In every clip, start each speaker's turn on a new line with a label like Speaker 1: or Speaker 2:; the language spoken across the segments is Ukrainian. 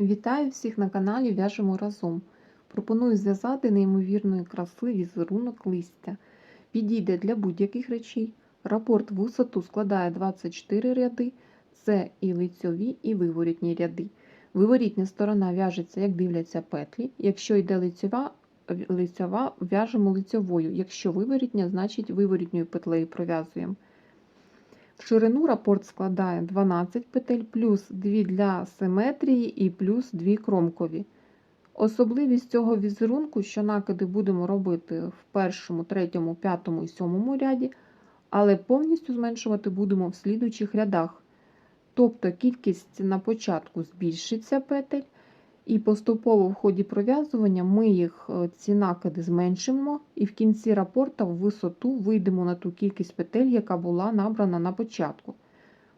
Speaker 1: Вітаю всіх на каналі В'яжемо разом. Пропоную зв'язати неймовірної краси візерунок листя. Підійде для будь-яких речей. Рапорт висоту складає 24 ряди, це і лицьові, і виворітні ряди. Виворітня сторона в'яжеться, як дивляться петлі. Якщо йде лицьова, лицьова в'яжемо лицьовою. Якщо виворітня, значить виворітньою петлею пров'язуємо. В ширину рапорт складає 12 петель, плюс 2 для симетрії і плюс 2 кромкові. Особливість цього візерунку, що накиди будемо робити в першому, третьому, п'ятому і сьомому ряді, але повністю зменшувати будемо в слідуючих рядах. Тобто кількість на початку збільшиться петель, і поступово в ході пров'язування ми їх е, ці накиди зменшимо, і в кінці рапорта в висоту вийдемо на ту кількість петель, яка була набрана на початку.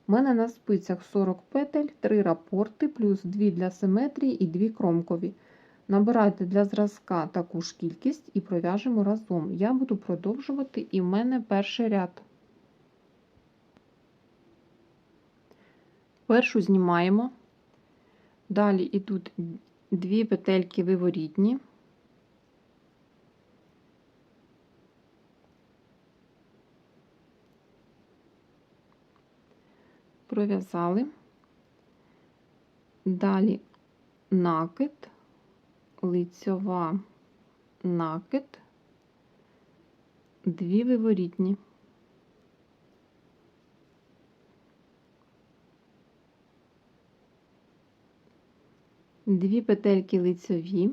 Speaker 1: У мене на спицях 40 петель, 3 рапорти, плюс 2 для симетрії і 2 кромкові. Набирайте для зразка таку ж кількість і пров'яжемо разом. Я буду продовжувати, і в мене перший ряд. Першу знімаємо. Далі йдуть дві петельки виворітні. Пров'язали. Далі накид, лицьова накид, дві виворітні. Дві петельки лицьові.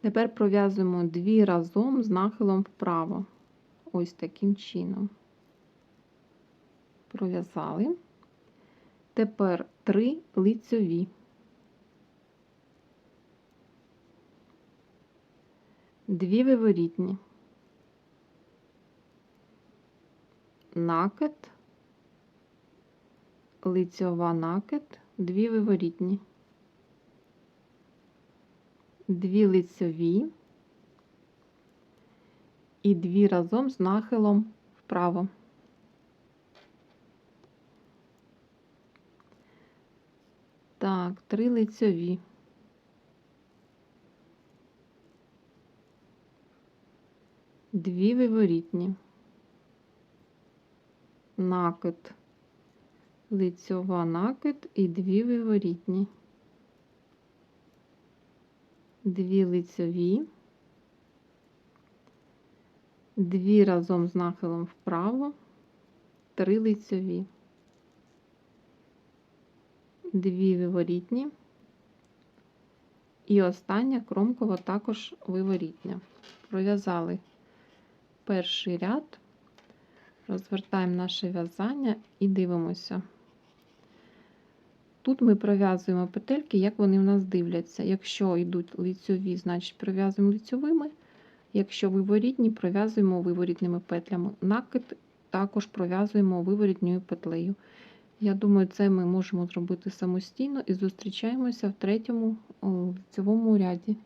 Speaker 1: Тепер пров'язуємо дві разом з нахилом вправо. Ось таким чином. Пров'язали. Тепер три лицьові. Дві виворітні. Накид, лицьова накид, дві виворітні, дві лицьові і дві разом з нахилом вправо. Так, три лицьові. Дві виворітні. Накид, лицьова накид і дві виворітні. Дві лицьові, дві разом з нахилом вправо, три лицьові дві виворітні, і остання кромкова також виворітня. Пров'язали перший ряд, розвертаємо наше в'язання і дивимося. Тут ми пров'язуємо петельки, як вони в нас дивляться. Якщо йдуть лицьові, значить пров'язуємо лицьовими. Якщо виворітні, пров'язуємо виворітними петлями. Накид також пров'язуємо виворітньою петлею. Я думаю, це ми можемо зробити самостійно і зустрічаємося в третьому лицевому ряді.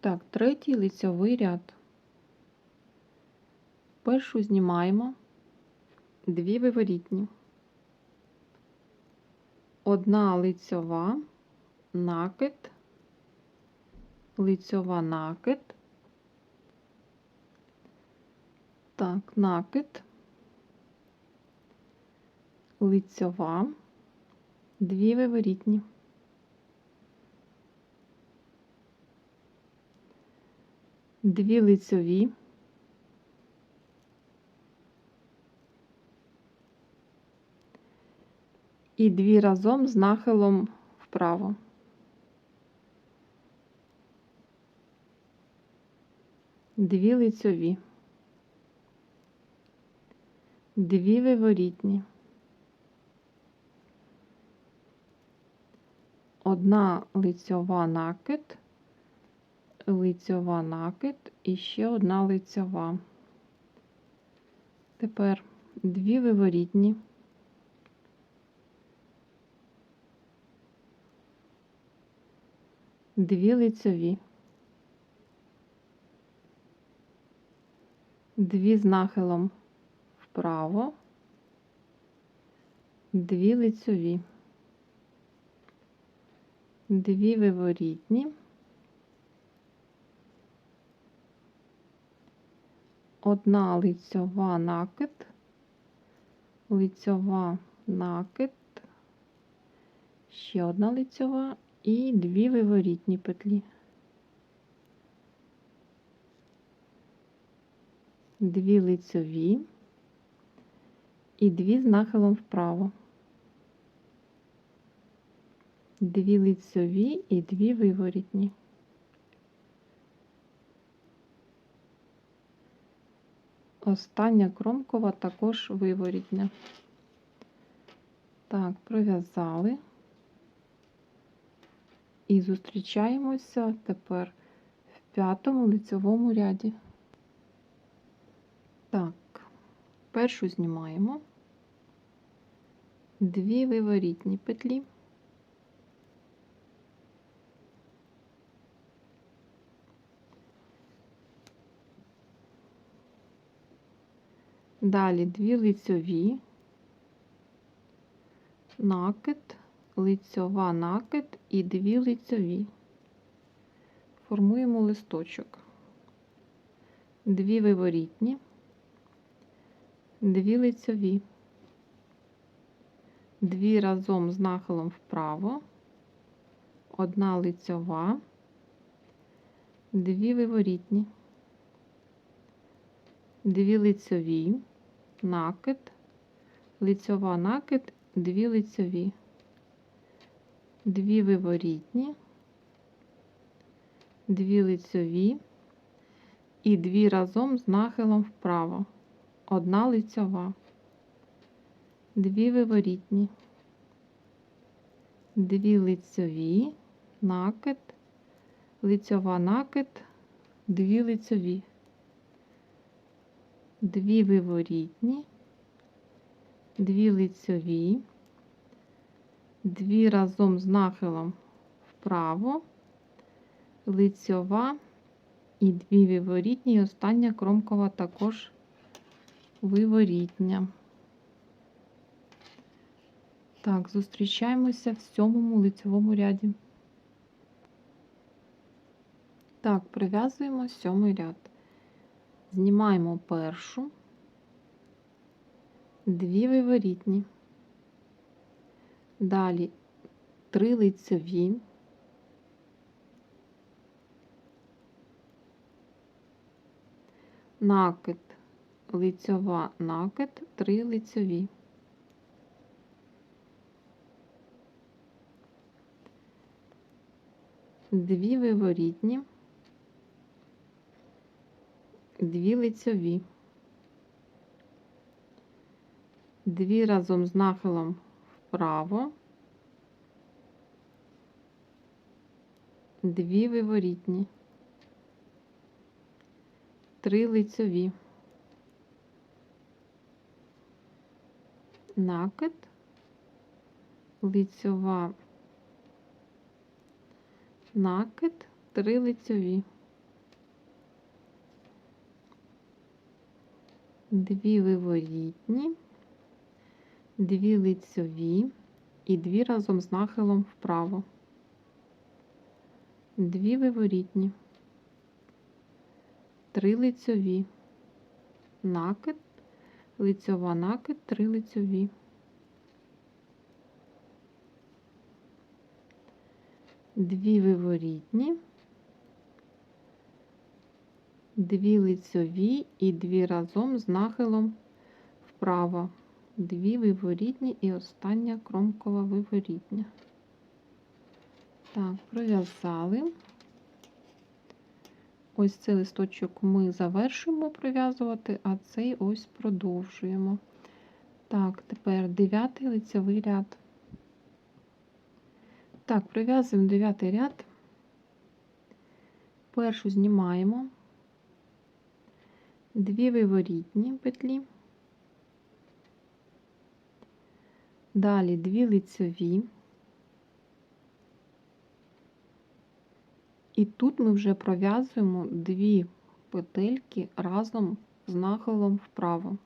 Speaker 1: Так, третій лицьовий ряд. Першу знімаємо дві виворітні. Одна лицьова, накид, лицьова накид. Так, накид лицьова, дві виворітні. Дві лицьові, і дві разом з нахилом вправо. Дві лицьові, дві виворітні. одна лицьова накид, лицьова накид і ще одна лицьова. Тепер дві виворітні, дві лицьові, дві з нахилом вправо, дві лицьові, дві виворітні, одна лицьова накид, лицьова накид, ще одна лицьова і дві виворітні петлі. Дві лицьові і дві з нахилом вправо. Дві лицьові і дві виворітні. Остання кромкова також виворітня. Так, пров'язали. І зустрічаємося тепер в п'ятому лицьовому ряді. Так, першу знімаємо дві виворітні петлі. Далі дві лицьові, накид, лицьова накид і дві лицьові. Формуємо листочок. Дві виворітні, дві лицьові, дві разом з нахилом вправо, одна лицьова, дві виворітні, дві лицьові, накид, лицьова накид, дві лицьові, дві виворітні, дві лицьові і дві разом з нахилом вправо, одна лицьова, дві виворітні, дві лицьові, накид, лицьова накид, дві лицьові, дві виворітні, дві лицьові, дві разом з нахилом вправо, лицьова і дві виворітні, і остання кромкова також виворітня. Так, зустрічаємося в сьомому лицьовому ряді. Так, прив'язуємо сьомий ряд. Знімаємо першу, дві виворітні, далі. Три лицьові, накид, лицьова накид, три лицьові. Дві виворітні, дві лицьові, дві разом з нахилом вправо, дві виворітні, три лицьові, накид, лицьова, накид, три лицьові, дві виворітні, дві лицьові і дві разом з нахилом вправо, дві виворітні, три лицьові, накид, лицьова накид, три лицьові. Дві виворітні, дві лицьові і дві разом з нахилом вправо, дві виворітні і остання кромкова виворітня. Так, пров'язали. Ось цей листочок ми завершуємо пров'язувати, а цей ось продовжуємо. Так, тепер дев'ятий лицевий ряд. Так, пров'язуємо дев'ятий ряд. Першу знімаємо дві виворітні петлі, далі дві лицеві. І тут ми вже пров'язуємо дві петельки разом з нахилом вправо.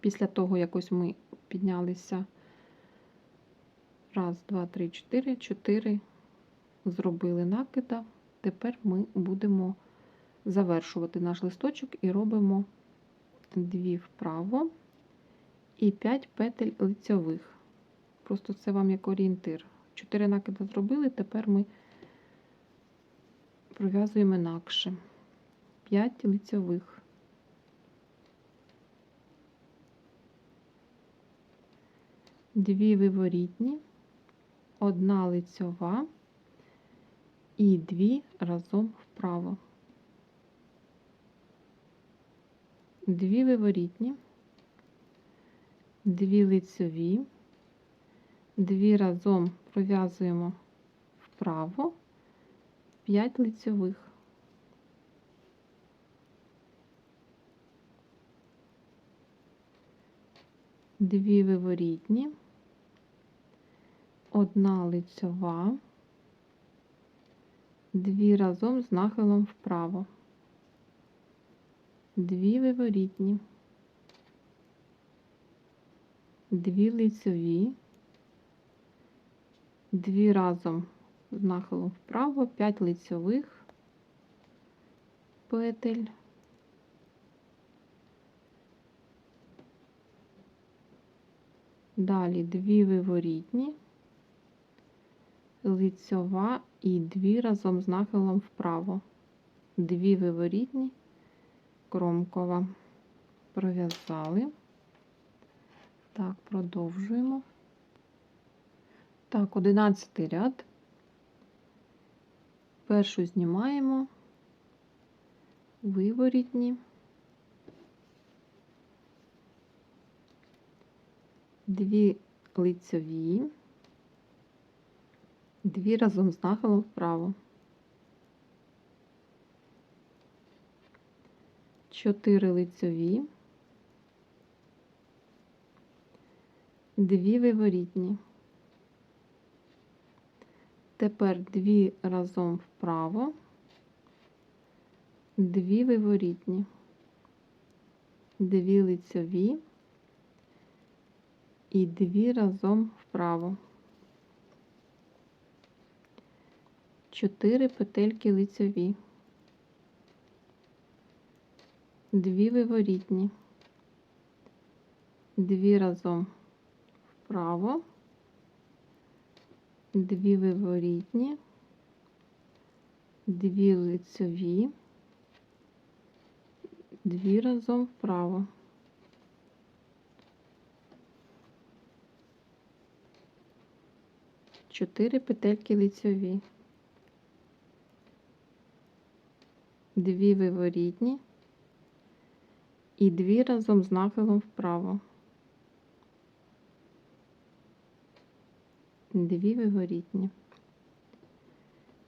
Speaker 1: Після того, якось ми піднялися раз, два, три, чотири, чотири зробили накида. Тепер ми будемо завершувати наш листочок і робимо дві вправо і 5 петель лицьових. Просто це вам як орієнтир. 4 накида зробили, тепер ми пров'язуємо інакше. 5 лицьових. Дві виворітні, одна лицьова і дві разом вправо. Дві виворітні, дві лицьові, дві разом пров'язуємо вправо, 5 лицьових. Дві виворітні, одна лицьова, дві разом з нахилом вправо, дві виворітні, дві лицьові, дві разом з нахилом вправо, 5 лицьових. Петель. Далі дві виворітні, лицьова і дві разом з нахилом вправо. Дві виворітні, кромкова. Пров'язали. Так, продовжуємо. Так, одинадцятий ряд. Першу знімаємо, виворітні. Дві лицьові, дві разом з нахилом вправо. Чотири лицьові, дві виворітні. Тепер дві разом вправо, дві виворітні, дві лицьові. І дві разом вправо. Чотири петельки лицьові, дві виворітні, дві разом вправо, дві виворітні, дві лицьові, дві разом вправо. Чотири петельки лицьові, дві виворітні і дві разом з нахилом вправо. Дві виворітні.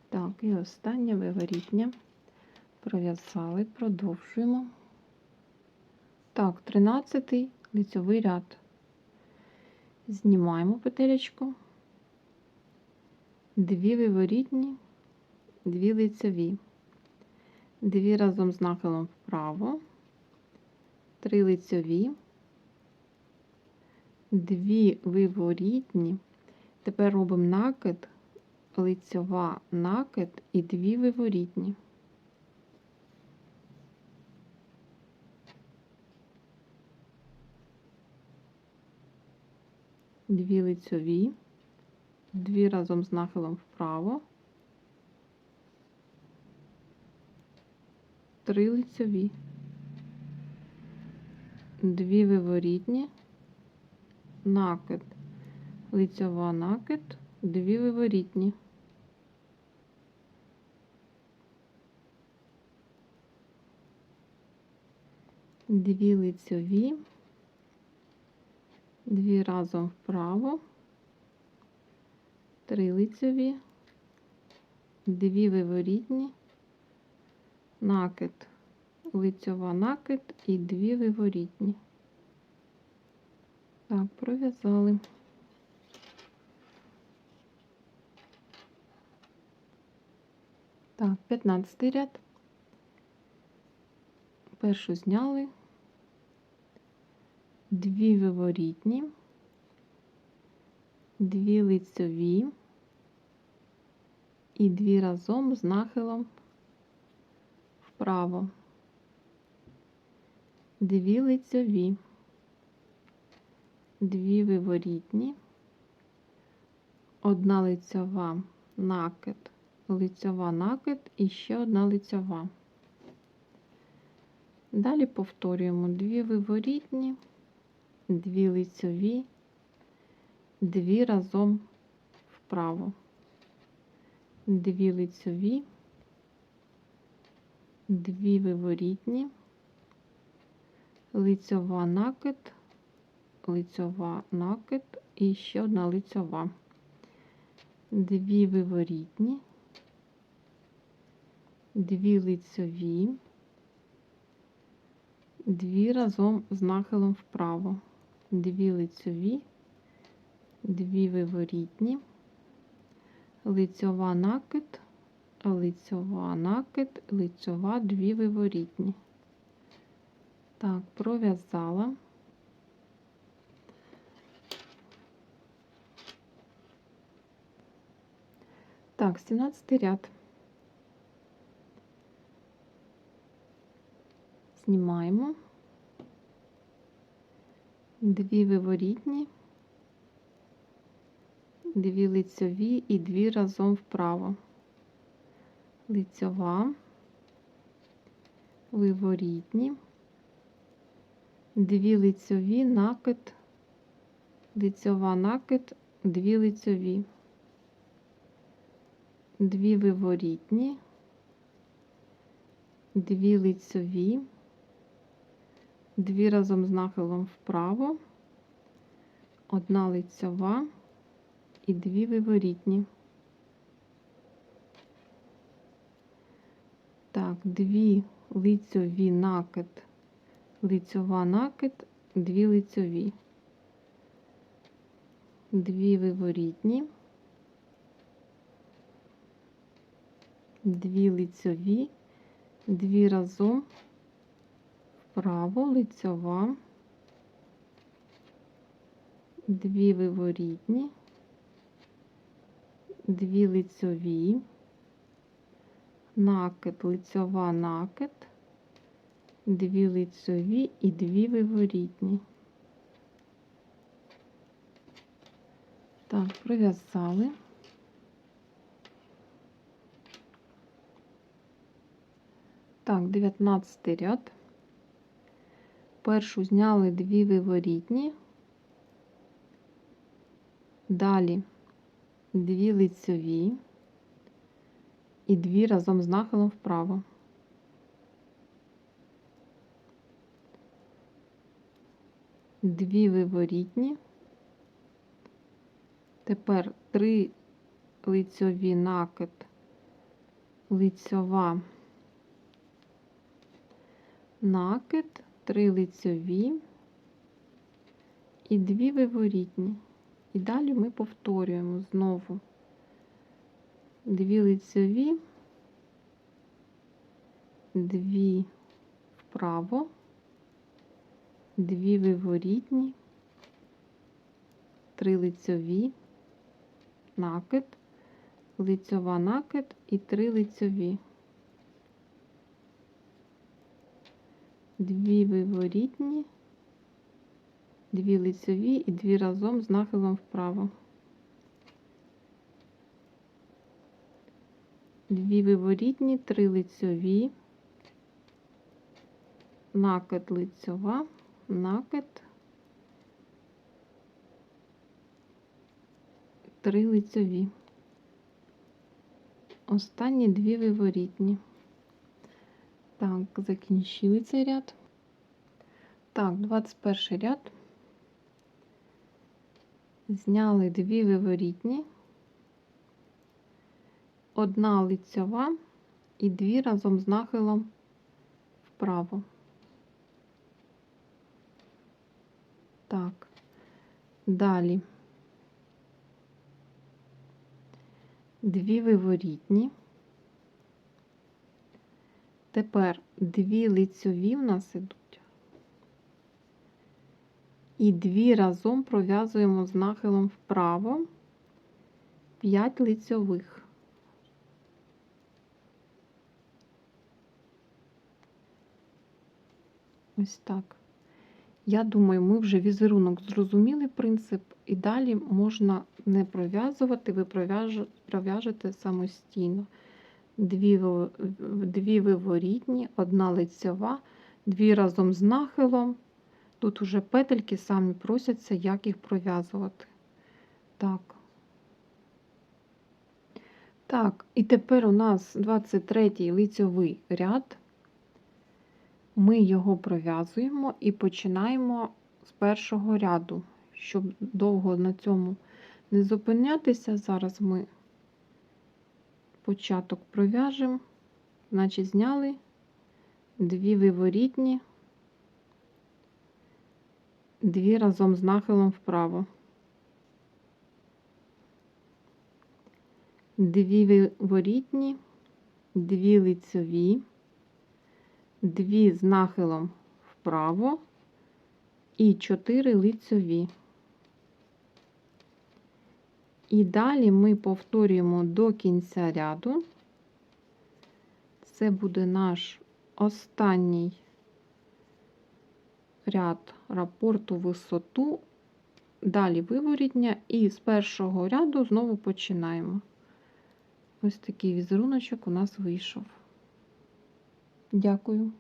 Speaker 1: Так, і остання виворітня. Пров'язали, продовжуємо. Так, 13 лицьовий ряд. Знімаємо петелечку дві виворітні, дві лицеві, дві разом з нахилом вправо, три лицеві, дві виворітні. Тепер робимо накид, лицьова накид і дві виворітні. Дві лицьові дві разом з нахилом вправо, три лицьові, дві виворітні, накид, лицьова накид, дві виворітні. Дві лицьові, дві разом вправо, три лицеві, дві виворітні, накид, лицьова накид і дві виворітні. Так, пров'язали. Так, 15 ряд. Першу зняли, дві виворітні, дві лицьові і дві разом з нахилом вправо, дві лицьові, дві виворітні, одна лицьова накид, лицьова накид і ще одна лицьова. Далі повторюємо. Дві виворітні, дві лицьові, дві разом вправо, дві лицьові, дві виворітні, лицьова накид, лицьова накид і ще одна лицьова, дві виворітні, дві лицьові, дві разом з нахилом вправо, дві лицьові, дві виворітні, лицьова накид, лицьова накид, лицьова, дві виворітні. Так, пров'язала. Так, 17 ряд. Знімаємо дві виворітні, дві лицьові і дві разом вправо. Лицьова, виворітні, дві лицьові, накид, лицьова накид, дві лицьові, дві виворітні, дві лицьові, дві разом з нахилом вправо, одна лицьова і дві виворітні. Так, дві лицьові накид, лицьова накид, дві лицьові, дві виворітні, дві лицьові, дві разом. Вправо, лицьова, дві виворітні, дві лицьові, накид, лицьова накид, дві лицьові і дві виворітні. Так, пров'язали. Так, 19 ряд. Першу зняли дві виворітні, далі дві лицьові і дві разом з нахилом вправо. Дві виворітні, тепер три лицьові накид, лицьова накид, три лицьові і дві виворітні. І далі ми повторюємо знову. Дві лицьові, дві вправо, дві виворітні, три лицьові, накид, лицьова накид і три лицьові. Дві виворітні, дві лицьові і дві разом з нахилом вправо. Дві виворітні, три лицьові, накид лицьова, накид, три лицьові. Останні дві виворітні. Так, закінчили цей ряд. Так, 21 ряд. Зняли дві виворітні, одна лицьова і дві разом з нахилом вправо. Так, далі дві виворітні. Тепер дві лицьові в нас ідуть, І дві разом пров'язуємо з нахилом вправо 5 лицьових. Ось так. Я думаю, ми вже візерунок зрозуміли принцип, і далі можна не пров'язувати, ви пров'яж- пров'яжете самостійно. Дві, дві виворітні, одна лицьова, дві разом з нахилом. Тут уже петельки самі просяться, як їх пров'язувати. Так. Так, і тепер у нас 23-й лицьовий ряд. Ми його пров'язуємо і починаємо з першого ряду. Щоб довго на цьому не зупинятися, зараз ми початок пров'яжемо, значить зняли дві виворітні, дві разом з нахилом вправо. Дві виворітні, дві лицьові, дві з нахилом вправо і чотири лицьові. І далі ми повторюємо до кінця ряду. Це буде наш останній ряд рапорту висоту, далі виворітня, і з першого ряду знову починаємо. Ось такий візеруночок у нас вийшов. Дякую.